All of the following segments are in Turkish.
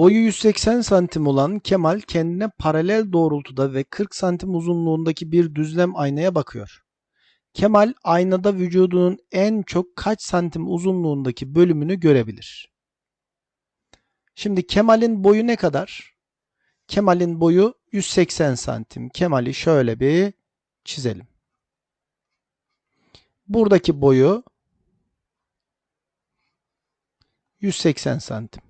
Boyu 180 santim olan Kemal kendine paralel doğrultuda ve 40 santim uzunluğundaki bir düzlem aynaya bakıyor. Kemal aynada vücudunun en çok kaç santim uzunluğundaki bölümünü görebilir? Şimdi Kemal'in boyu ne kadar? Kemal'in boyu 180 santim. Kemal'i şöyle bir çizelim. Buradaki boyu 180 santim.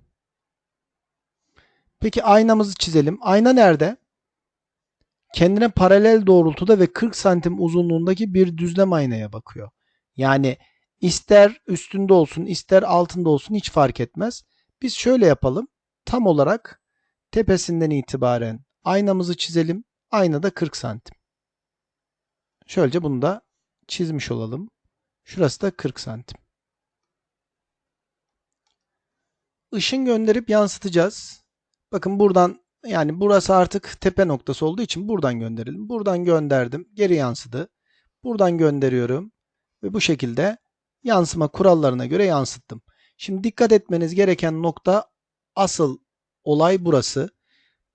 Peki aynamızı çizelim. Ayna nerede? Kendine paralel doğrultuda ve 40 santim uzunluğundaki bir düzlem aynaya bakıyor. Yani ister üstünde olsun ister altında olsun hiç fark etmez. Biz şöyle yapalım. Tam olarak tepesinden itibaren aynamızı çizelim. Ayna da 40 santim. Şöylece bunu da çizmiş olalım. Şurası da 40 santim. Işın gönderip yansıtacağız. Bakın buradan yani burası artık tepe noktası olduğu için buradan gönderelim. Buradan gönderdim. Geri yansıdı. Buradan gönderiyorum. Ve bu şekilde yansıma kurallarına göre yansıttım. Şimdi dikkat etmeniz gereken nokta asıl olay burası.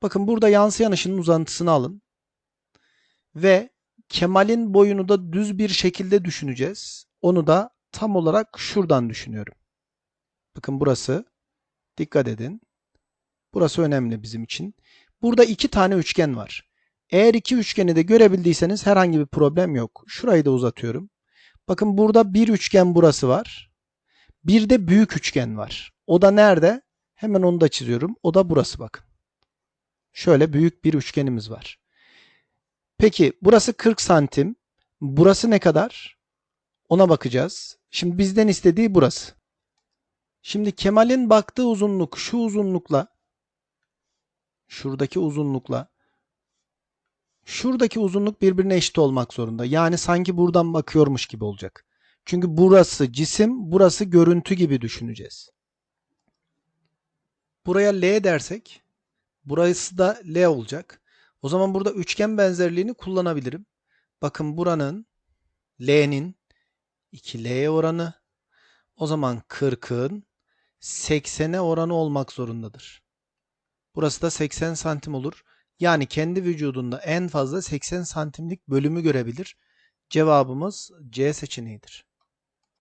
Bakın burada yansıyan ışının uzantısını alın. Ve Kemal'in boyunu da düz bir şekilde düşüneceğiz. Onu da tam olarak şuradan düşünüyorum. Bakın burası. Dikkat edin. Burası önemli bizim için. Burada iki tane üçgen var. Eğer iki üçgeni de görebildiyseniz herhangi bir problem yok. Şurayı da uzatıyorum. Bakın burada bir üçgen burası var. Bir de büyük üçgen var. O da nerede? Hemen onu da çiziyorum. O da burası bakın. Şöyle büyük bir üçgenimiz var. Peki burası 40 santim. Burası ne kadar? Ona bakacağız. Şimdi bizden istediği burası. Şimdi Kemal'in baktığı uzunluk şu uzunlukla şuradaki uzunlukla şuradaki uzunluk birbirine eşit olmak zorunda. Yani sanki buradan bakıyormuş gibi olacak. Çünkü burası cisim, burası görüntü gibi düşüneceğiz. Buraya L dersek burası da L olacak. O zaman burada üçgen benzerliğini kullanabilirim. Bakın buranın L'nin 2L oranı o zaman 40'ın 80'e oranı olmak zorundadır. Burası da 80 santim olur. Yani kendi vücudunda en fazla 80 santimlik bölümü görebilir. Cevabımız C seçeneğidir.